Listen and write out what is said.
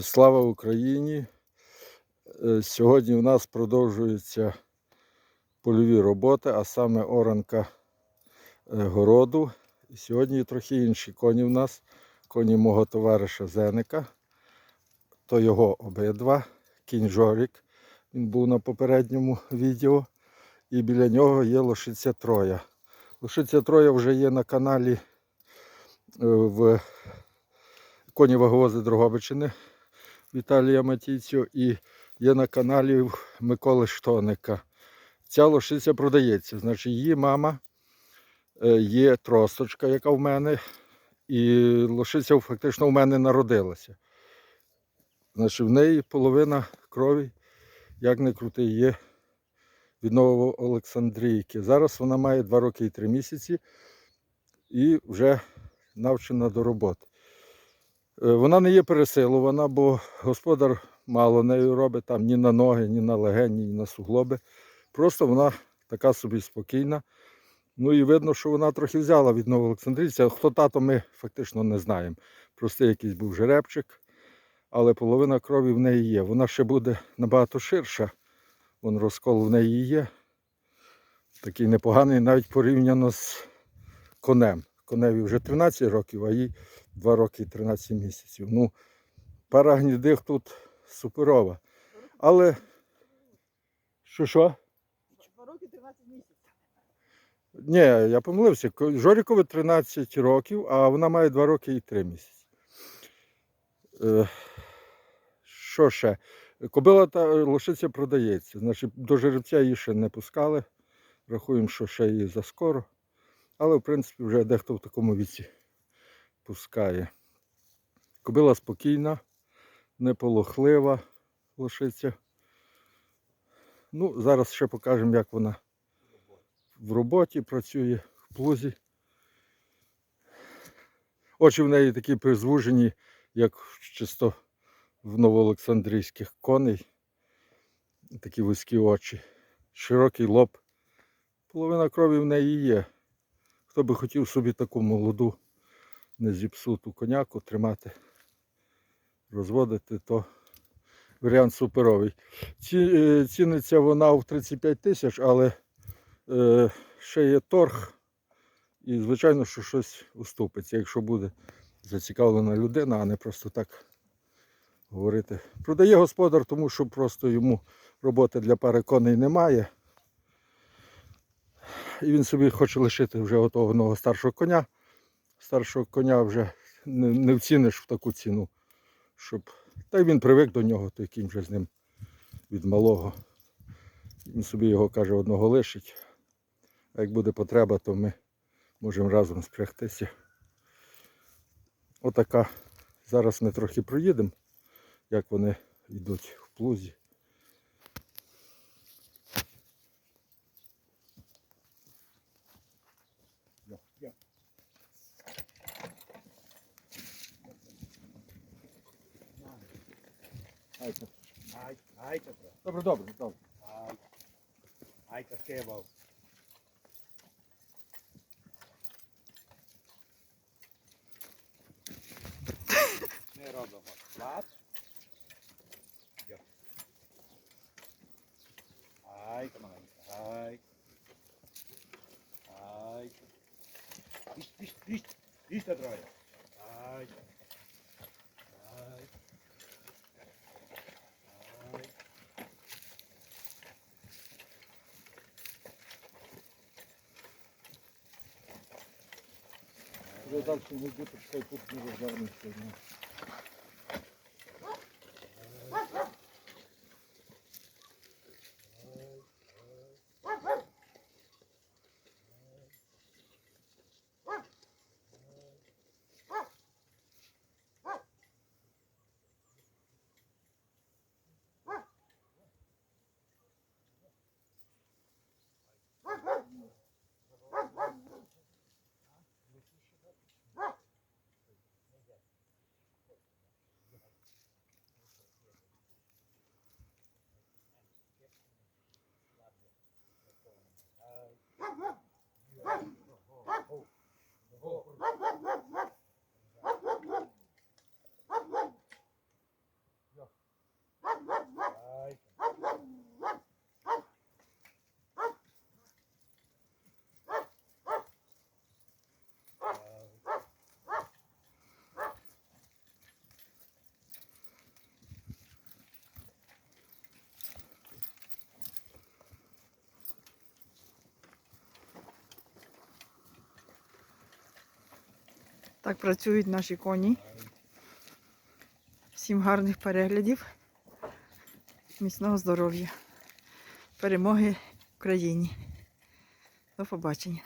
Слава Україні! Е, Сьогодні у нас продовжуються польові роботи, а саме оранка е, городу. Сьогодні трохи інші коні в нас. Коні мого товариша Зеника. То його обидва. Кінь Жорік. Він був на попередньому відео. І біля нього є лошиця Троя. Лошиця Троя вже є на каналі е, в коні ваговози Дрогобичини Віталія Матійцю і є на каналі Миколи Штоника. Ця лошиця продається. Значить, її мама е, є тросточка, яка в мене, і лошиця фактично в мене народилася. Значить, в неї половина крові, як не крути, є від Новоолександрійки. Зараз вона має 2 роки і 3 місяці і вже навчена до роботи. Е, Вона не є пересилувана, бо господар мало нею робить там ні на ноги, ні на легені, ні на суглоби. Просто вона така собі спокійна. Ну і видно, що вона трохи взяла від Новоолександрійця. Хто тато, ми фактично не знаємо. Просто якийсь був жеребчик, але половина крові в неї є. Вона ще буде набагато ширша. Вон розкол в неї є. Такий непоганий навіть порівняно з конем. Коневі вже 13 років, а їй 2 роки і 13 місяців. Ну, пара гнідих тут суперова. Але що що? 2 роки 13 місяців. Ні, я помилився. Ко- Жорікові 13 років, а вона має 2 роки і 3 місяці. Е, Що ще? Кобила та лошиця продається. Значить, до жеребця її ще не пускали. Рахуємо, що ще її заскоро. Але, в принципі, вже дехто в такому віці пускає. Кобила спокійна, неполохлива лошиця. Ну, зараз ще покажемо, як вона в роботі працює, в плузі. Очі в неї такі призвужені, як чисто в новоолександрійських коней. Такі вузькі очі, широкий лоб. Половина крові в неї є. Хто би хотів собі таку молоду, не зіпсуту коняку тримати, розводити, то варіант суперовий. Ці, е, ціниться вона в 35 тисяч, але е, ще є торг. І, звичайно, що щось уступиться, якщо буде зацікавлена людина, а не просто так говорити. Продає господар, тому що просто йому роботи для пари коней немає. І він собі хоче лишити вже готового старшого коня. Старшого коня вже не, не вціниш в таку ціну, щоб. Та й він привик до нього, то яким вже з ним від малого. Він собі його каже, одного лишить. А як буде потреба, то ми можемо разом спрягтися. Отака. Зараз ми трохи проїдемо, як вони йдуть в плузі. Ajka. Ajka. ajde. Dobro, dobro, dobro. Ajka. Ajde, skebo. Ne rodo, hlad. Jo. Ajka. malenka, Ajka. Ajka. Iš, iš, iš, iš Ajka. Вже далі не буде, чекай, тут не розвернеться. oh Так працюють наші коні. Всім гарних переглядів. Міцного здоров'я. Перемоги Україні. До побачення.